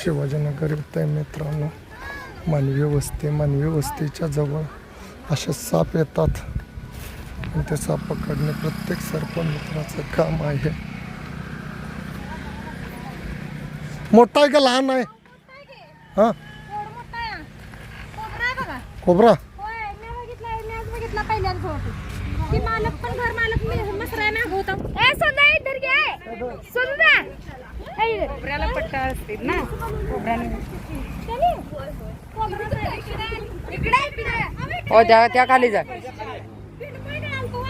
शिवाजीनगर येत आहे मित्रांनो. मानवी वस्ती मानवी वस्तीच्या जवळ असे साप येतात. आणि ते साप पकडणे प्रत्येक सर्प मित्राचं काम आहे. मोठा आहे का लहान आहे? हां? खोबरा मालक पण घर मालक होता. खोबऱ्याला असतील ना? खोबऱ्याने. चली इकडे इकडे हो त्या त्या खाली जा. पिंड पण आणतो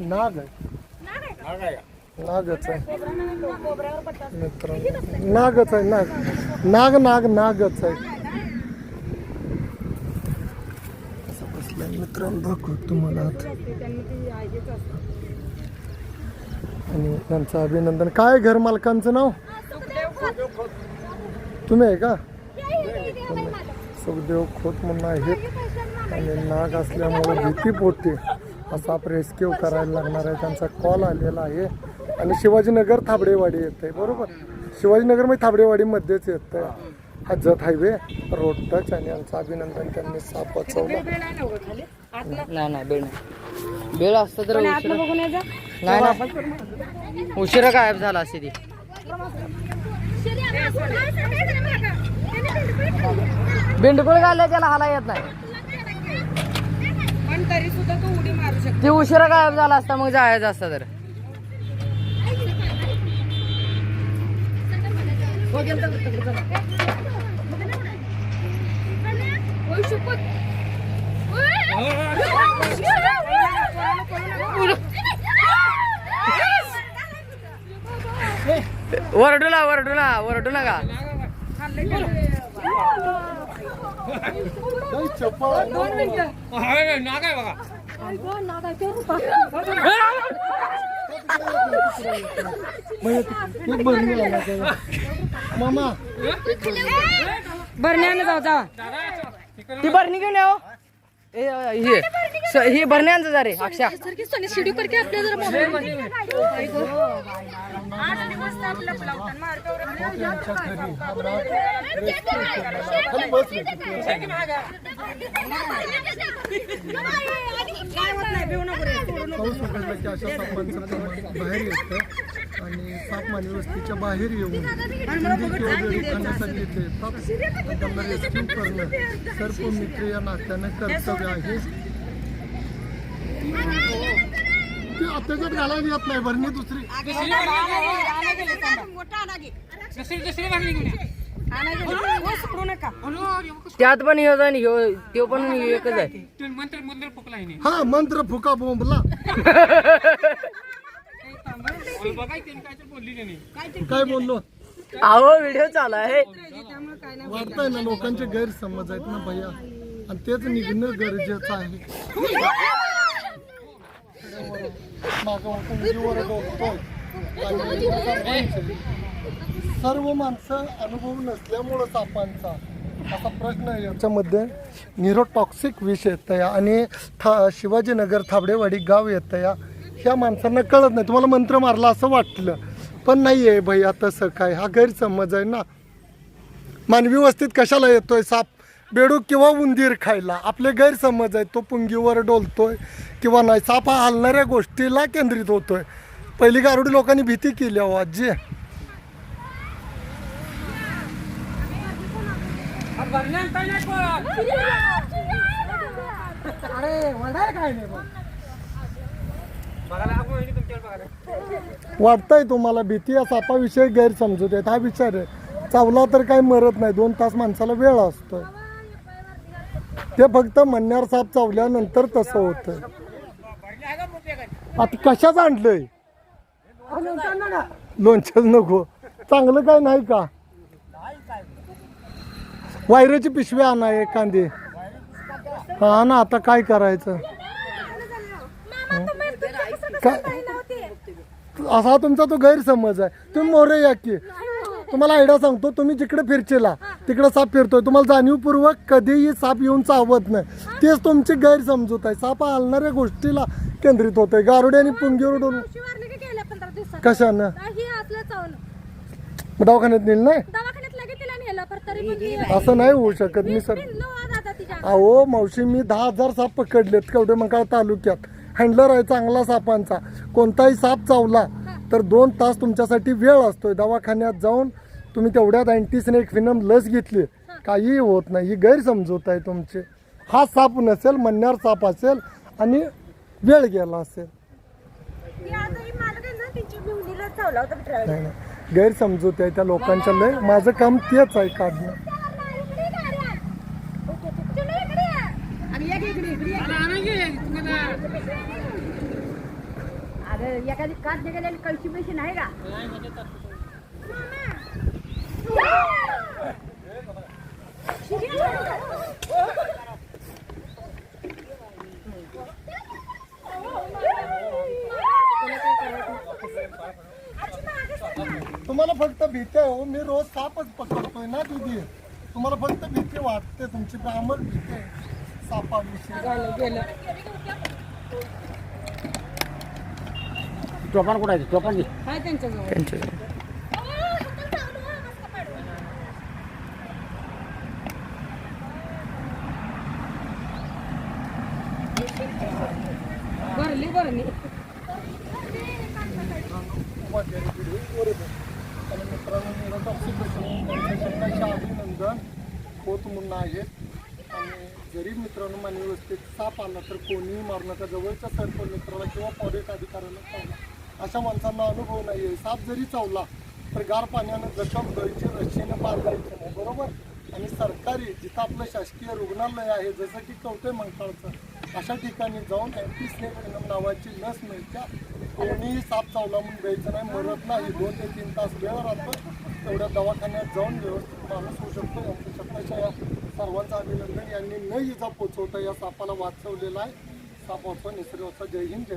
नाग नागच आहे. मित्रांनो. नागच आहे नाग. नाग नाग नागच आहे असं बसलंय मित्रांनो दाखवत तुम्हाला आणि त्यांचं अभिनंदन. काय घर मालकांचं नाव? तुम्ही आहे का? सुखदेव खोत म्हणून आहेत. आणि नाग असल्यामुळे भीती पोटते. असा आपण रेस्क्यू करायला लागणार आहे. त्यांचा कॉल आलेला आहे. आणि शिवाजीनगर थाबडेवाडी येत आहे बरोबर? शिवाजीनगर मी थाबडेवाडीमध्येच येत आहे हा जत हायवे रोड टच आणि यांचं अभिनंदन त्यांनी साप वाचवलं नाही नाही बेळ नाही. बेळ असतं तर उशिरा नाही नाही. उशिरा गायब झाला असे ती. बिंडकुळ घालल्या त्याला हाला येत नाही. पण तरी सुद्धा तो उडी मारू शकतो. ते उशिरा गायब झाला असता मग जायचं असतं तर वरडू ना वरडू ना वरडू नका. मामा भरण्यानं जाऊ जावा ती भरणी घेऊन या हो. ए, अ, हे स- ही भरण्याचं जा रे अक्षा शिडी करके आपल्या जरा मोबाईल हा आणि साप मानवी वस्तीच्या बाहेर येऊन त्यांना रेस्क्यू करणं. सर्प मित्र या नात्यानं कर्तव्य आहे. ती अत्याच्यात घालायला येत नाही भरणी दुसरी. त्यात पण आणि ह्यो त्यो पण एकच आहे. मंत्र मंत्र फुकला हिने. हा मंत्र फुका बोंबला. काय बोलली? अहो व्हिडिओ चालू आहे. वाटतंय ना लोकांचे गैरसमज आहेत ना भैया. आणि तेच निघणं गरजेचं आहे. आणि सर्व माणसं अनुभव नसल्यामुळं सापांचा असा प्रश्न आहे. याच्यामध्ये निरोटॉक्सिक विष येतं या आणि था शिवाजीनगर थाबडेवाडी गाव येतं या ह्या माणसांना कळत नाही. तुम्हाला मंत्र मारला असं वाटलं. पण नाही आहे भैया तसं काय? हा गैरसमज आहे ना. मानवी वस्तीत कशाला येतोय साप? बेडूक किंवा उंदीर खायला. आपले गैरसमज आहेत. तो पुंगीवर डोलतोय किंवा नाही. साप हा हलणाऱ्या गोष्टीला केंद्रित होतोय. पहिली गारुडी लोकांनी भीती केली अहो आजी. अरे काय नाही वाटतंय तुम्हाला भीती या सापाविषयी गैरसमजूत आहेत. हा विचार आहे. चावला तर काही मरत नाही. दोन तास माणसाला वेळ असतो ते फक्त म्हणण्यावर साप चावल्यानंतर तसं होतं आता कशाच आणलंय? लोणच्याच नको. चांगलं काय नाही का? वायराची पिशवी आणा एखादी. हा ना आता काय करायचं? काय असा तुमचा तो गैरसमज आहे तुम्ही मोरे या की तुम्हाला आयडिया सांगतो तुम्ही जिकडे फिरचेला तिकडं साप फिरतोय तुम्हाला जाणीवपूर्वक कधीही साप येऊन चावत नाही तेच तुमची गैरसमजूत आहे साप हलणाऱ्या गोष्टीला केंद्रित होतोय गारुडे आणि पुंगीवर दिवसात कशानं ही दवाखान्यात नेल नाही असं नाही होऊ शकत मी सर अहो मावशी मी दहा हजार साप पकडलेत कवडे मंकाळ तालुक्यात हँडलर आहे चांगला सापांचा. कोणताही साप चावला तर दोन तास तुमच्यासाठी वेळ असतोय. दवाखान्यात जाऊन तुम्ही तेवढ्यात अँटीस्नेक फिनम लस घेतली. काहीही होत नाही. ही गैरसमजूत आहे तुमची. हा साप नसेल मन्यार साप असेल आणि वेळ गेला असेल. ही गैरसमजूत आहे त्या लोकांच्या. लय माझं काम तेच आहे काढणं इकडे गाडी आण. चिमणी इकडे ये. आणि एक इकडे इकडे ये. मला आणा की, तुम्हाला. अरे एखादी काच निघालेली कळशी मशीन आहे का? तुम्हाला फक्त भीती आहे हो. मी रोज सापच पकडतोय ना दीदी. तुम्हाला फक्त भीती वाटते तुमची ब्राह्मण भीती आहे. टोपण कुठं आहे? त्यांच्याजवळ. त्यांच्या भरली. भरली मित्रांनो शब्दाचे अभिनंदन होत म्हणून आहेत. जरी मित्रांनो मानवी व्यवस्थेत साप आला तर कोणीही मारू नका. जवळच्या सरपंच मित्राला किंवा फॉरेस्ट अधिकाऱ्याला चावला अशा माणसांना अनुभव नाही आहे साप जरी चावला तर गार पाण्यानं जखम गळची रस्सीनं बांधायचं नाही. बरोबर? आणि सरकारी जिथं आपलं शासकीय रुग्णालय आहे जसं की कवटे मंकाळचं अशा ठिकाणी जाऊन अँटीस्नेक नावाची लस मिळत्या. कोणीही साप चावला म्हणून द्यायचं नाही मरत नाही. दोन ते तीन तास वेळ राहतो तेवढ्या दवाखान्यात जाऊन व्यवस्थित माणूस होऊ शकतो. यांच्या शब्दाच्या या सर्वांचं अभिनंदन. यांनी न इजा पोचवता या सापाला वाचवलेला आहे. साप वाचवा निसर्गाचा जय हिंद जय